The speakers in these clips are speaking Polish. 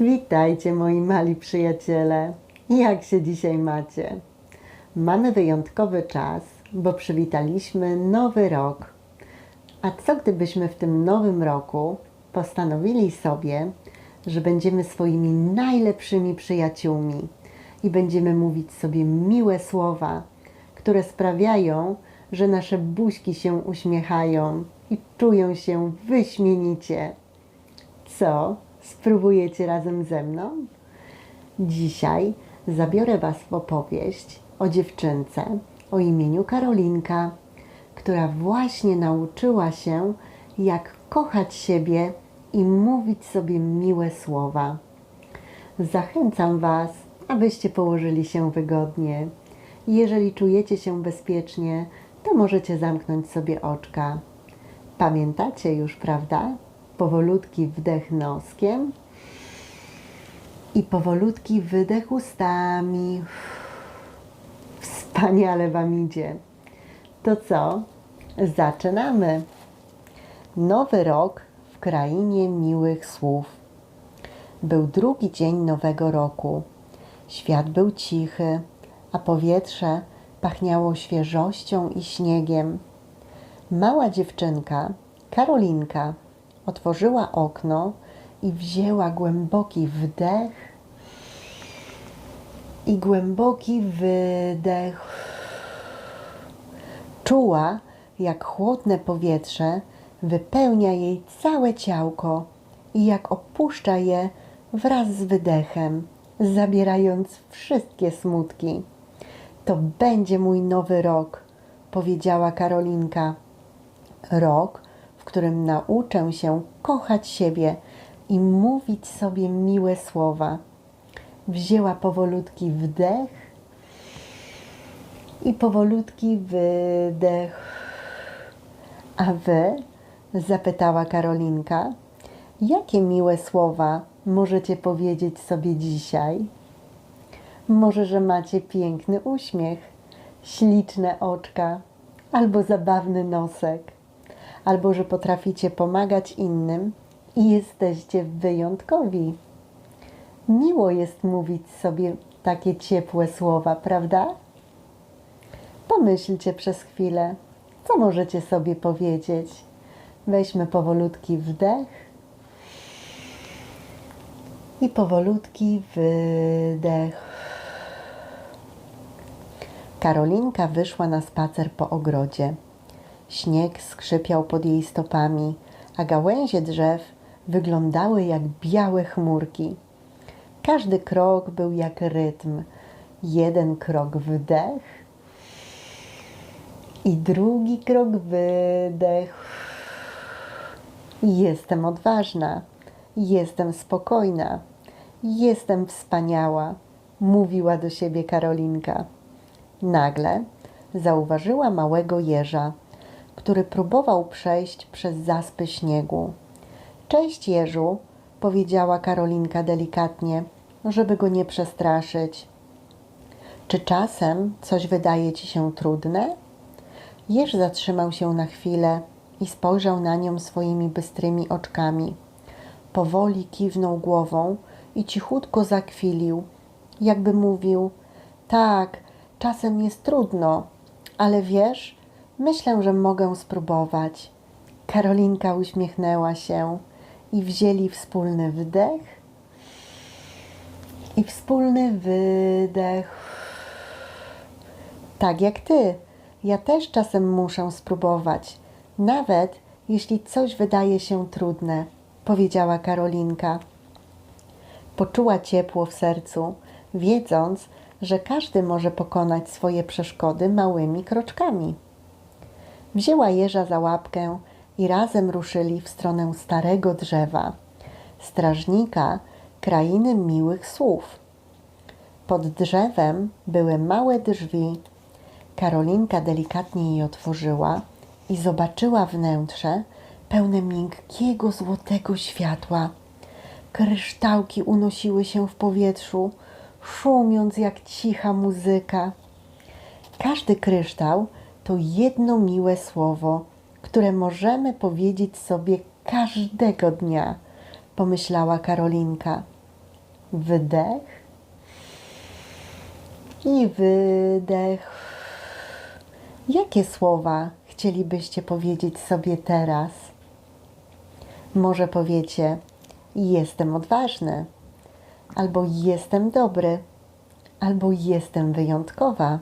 Witajcie moi mali przyjaciele. Jak się dzisiaj macie? Mamy wyjątkowy czas, bo przywitaliśmy nowy rok. A co gdybyśmy w tym nowym roku postanowili sobie, że będziemy swoimi najlepszymi przyjaciółmi i będziemy mówić sobie miłe słowa, które sprawiają, że nasze buźki się uśmiechają i czują się wyśmienicie. Co? Spróbujecie razem ze mną? Dzisiaj zabiorę Was w opowieść o dziewczynce o imieniu Karolinka, która właśnie nauczyła się, jak kochać siebie i mówić sobie miłe słowa. Zachęcam Was, abyście położyli się wygodnie. Jeżeli czujecie się bezpiecznie, to możecie zamknąć sobie oczka. Pamiętacie już, prawda? Powolutki wdech noskiem i powolutki wydech ustami. Wspaniale Wam idzie. To co? Zaczynamy. Nowy rok w krainie miłych słów. Był drugi dzień nowego roku. Świat był cichy, a powietrze pachniało świeżością i śniegiem. Mała dziewczynka, Karolinka, otworzyła okno i wzięła głęboki wdech i głęboki wydech. Czuła, jak chłodne powietrze wypełnia jej całe ciałko i jak opuszcza je wraz z wydechem, zabierając wszystkie smutki. To będzie mój nowy rok, powiedziała Karolinka. Rok, w którym nauczę się kochać siebie i mówić sobie miłe słowa. Wzięła powolutki wdech i powolutki wydech. A wy? zapytała Karolinka. Jakie miłe słowa możecie powiedzieć sobie dzisiaj? Może, że macie piękny uśmiech, śliczne oczka albo zabawny nosek, albo że potraficie pomagać innym i jesteście wyjątkowi. Miło jest mówić sobie takie ciepłe słowa, prawda? Pomyślcie przez chwilę, co możecie sobie powiedzieć. Weźmy powolutki wdech i powolutki wydech. Karolinka wyszła na spacer po ogrodzie. Śnieg skrzypiał pod jej stopami, a gałęzie drzew wyglądały jak białe chmurki. Każdy krok był jak rytm. Jeden krok wdech i drugi krok wydech. Jestem odważna, jestem spokojna, jestem wspaniała, mówiła do siebie Karolinka. Nagle zauważyła małego jeża, który próbował przejść przez zaspy śniegu. Cześć Jeżu, powiedziała Karolinka delikatnie, żeby go nie przestraszyć. Czy czasem coś wydaje ci się trudne? Jeż zatrzymał się na chwilę i spojrzał na nią swoimi bystrymi oczkami. Powoli kiwnął głową i cichutko zakwilił, jakby mówił: Tak, czasem jest trudno, ale wiesz, myślę, że mogę spróbować. Karolinka uśmiechnęła się i wzięli wspólny wdech i wspólny wydech. Tak jak ty, ja też czasem muszę spróbować, nawet jeśli coś wydaje się trudne, powiedziała Karolinka. Poczuła ciepło w sercu, wiedząc, że każdy może pokonać swoje przeszkody małymi kroczkami. Wzięła jeża za łapkę i razem ruszyli w stronę starego drzewa, strażnika krainy miłych słów. Pod drzewem były małe drzwi. Karolinka delikatnie je otworzyła i zobaczyła wnętrze pełne miękkiego złotego światła. Kryształki unosiły się w powietrzu, szumiąc jak cicha muzyka. Każdy kryształ to jedno miłe słowo, które możemy powiedzieć sobie każdego dnia, pomyślała Karolinka. wdech i wydech. Jakie słowa chcielibyście powiedzieć sobie teraz? Może powiecie: Jestem odważny, albo jestem dobry, albo jestem wyjątkowa,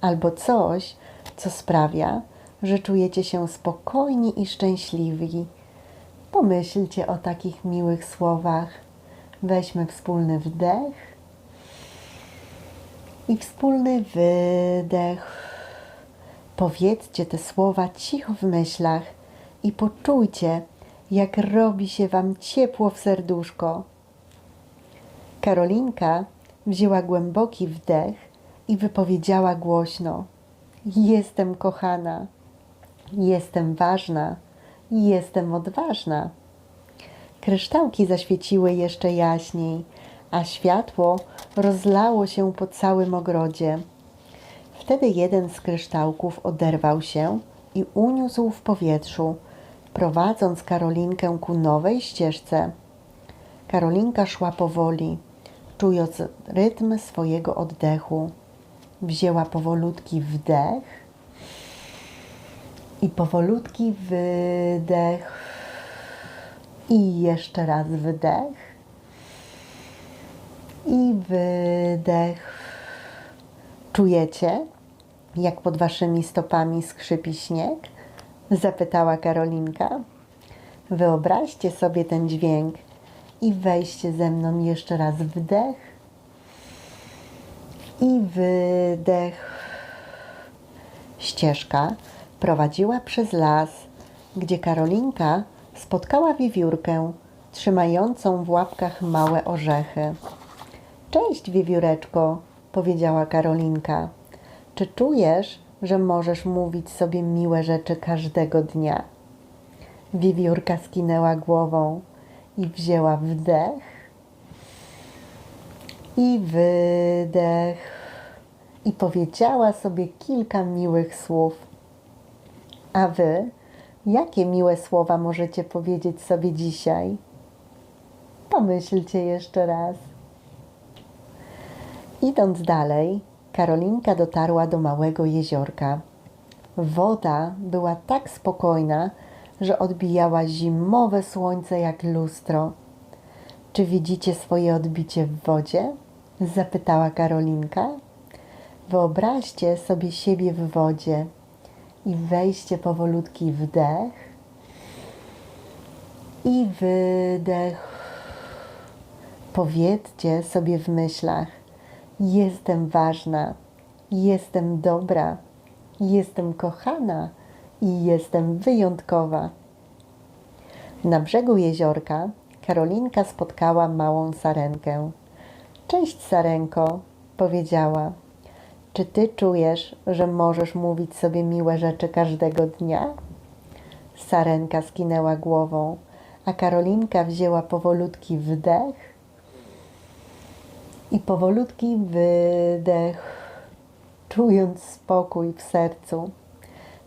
albo coś, co sprawia, że czujecie się spokojni i szczęśliwi. Pomyślcie o takich miłych słowach. Weźmy wspólny wdech i wspólny wydech. Powiedzcie te słowa cicho w myślach i poczujcie, jak robi się Wam ciepło w serduszko. Karolinka wzięła głęboki wdech i wypowiedziała głośno: Jestem kochana, jestem ważna, jestem odważna. Kryształki zaświeciły jeszcze jaśniej, a światło rozlało się po całym ogrodzie. Wtedy jeden z kryształków oderwał się i uniósł w powietrzu, prowadząc Karolinkę ku nowej ścieżce. Karolinka szła powoli, czując rytm swojego oddechu. Wzięła powolutki wdech i powolutki wydech. I jeszcze raz wdech i wydech. Czujecie, jak pod waszymi stopami skrzypi śnieg? Zapytała Karolinka. Wyobraźcie sobie ten dźwięk i weźcie ze mną jeszcze raz wdech i wydech. Ścieżka prowadziła przez las, gdzie Karolinka spotkała wiewiórkę trzymającą w łapkach małe orzechy. Cześć, wiewióreczko, powiedziała Karolinka. Czy czujesz, że możesz mówić sobie miłe rzeczy każdego dnia? Wiewiórka skinęła głową i wzięła wdech i wydech i powiedziała sobie kilka miłych słów. A wy, jakie miłe słowa możecie powiedzieć sobie dzisiaj? Pomyślcie jeszcze raz. Idąc dalej, Karolinka dotarła do małego jeziorka. Woda była tak spokojna, że odbijała zimowe słońce jak lustro. Czy widzicie swoje odbicie w wodzie? Zapytała Karolinka. Wyobraźcie sobie siebie w wodzie i weźcie powolutki wdech i wydech. Powiedzcie sobie w myślach: Jestem ważna, jestem dobra, jestem kochana i jestem wyjątkowa. Na brzegu jeziorka Karolinka spotkała małą sarenkę. Cześć, sarenko, powiedziała. Czy ty czujesz, że możesz mówić sobie miłe rzeczy każdego dnia? Sarenka skinęła głową, a Karolinka wzięła powolutki wdech i powolutki wydech, czując spokój w sercu.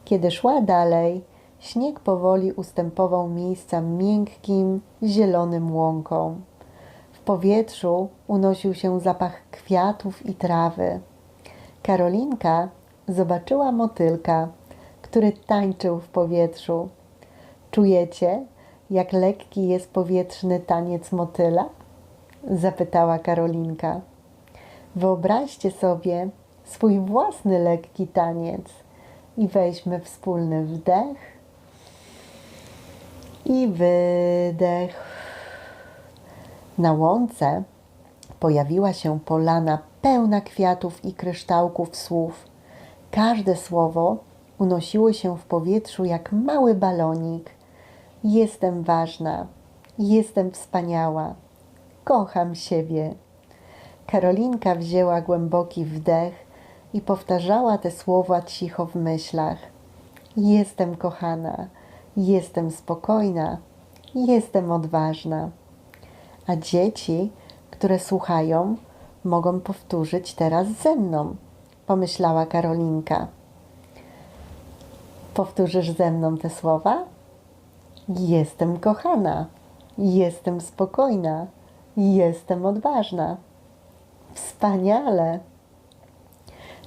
Kiedy szła dalej, śnieg powoli ustępował miejsca miękkim, zielonym łąkom. Powietrzu unosił się zapach kwiatów i trawy. Karolinka zobaczyła motylka, który tańczył w powietrzu. Czujecie, jak lekki jest powietrzny taniec motyla? Zapytała Karolinka. Wyobraźcie sobie swój własny lekki taniec i weźmy wspólny wdech i wydech. Na łące pojawiła się polana pełna kwiatów i kryształków słów. Każde słowo unosiło się w powietrzu jak mały balonik. Jestem ważna, jestem wspaniała, kocham siebie. Karolinka wzięła głęboki wdech i powtarzała te słowa cicho w myślach. Jestem kochana, jestem spokojna, jestem odważna. A dzieci, które słuchają, mogą powtórzyć teraz ze mną, pomyślała Karolinka. Powtórzysz ze mną te słowa? Jestem kochana, jestem spokojna, Jestem odważna. Wspaniale.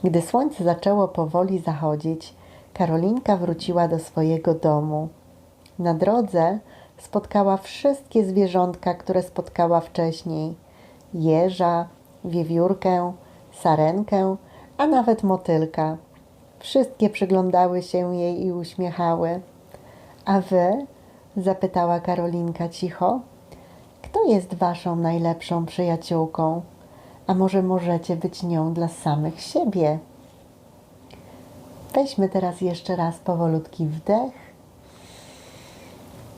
Gdy słońce zaczęło powoli zachodzić, Karolinka wróciła do swojego domu. Na drodze spotkała wszystkie zwierzątka, które spotkała wcześniej: jeża, wiewiórkę, sarenkę, a nawet motylka. Wszystkie przyglądały się jej i uśmiechały. A wy? zapytała Karolinka cicho. Kto jest waszą najlepszą przyjaciółką? A może możecie być nią dla samych siebie? Weźmy teraz jeszcze raz powolutki wdech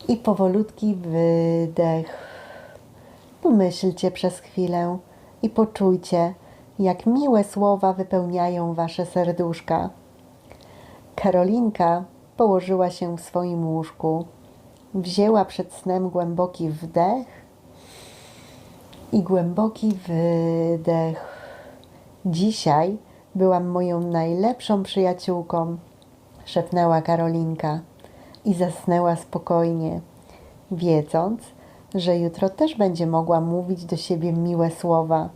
i powolutki wydech. Pomyślcie przez chwilę i poczujcie, jak miłe słowa wypełniają wasze serduszka. Karolinka położyła się w swoim łóżku, wzięła przed snem głęboki wdech i głęboki wydech. Dzisiaj byłam moją najlepszą przyjaciółką, szepnęła Karolinka i zasnęła spokojnie, wiedząc, że jutro też będzie mogła mówić do siebie miłe słowa,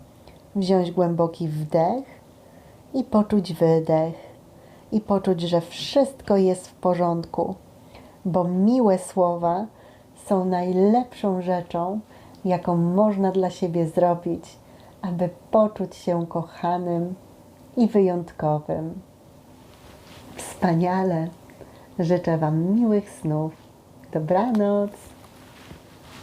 wziąć głęboki wdech i poczuć wydech, i poczuć, że wszystko jest w porządku, bo miłe słowa są najlepszą rzeczą, jaką można dla siebie zrobić, aby poczuć się kochanym i wyjątkowym. Wspaniale! Życzę Wam miłych snów. Dobranoc!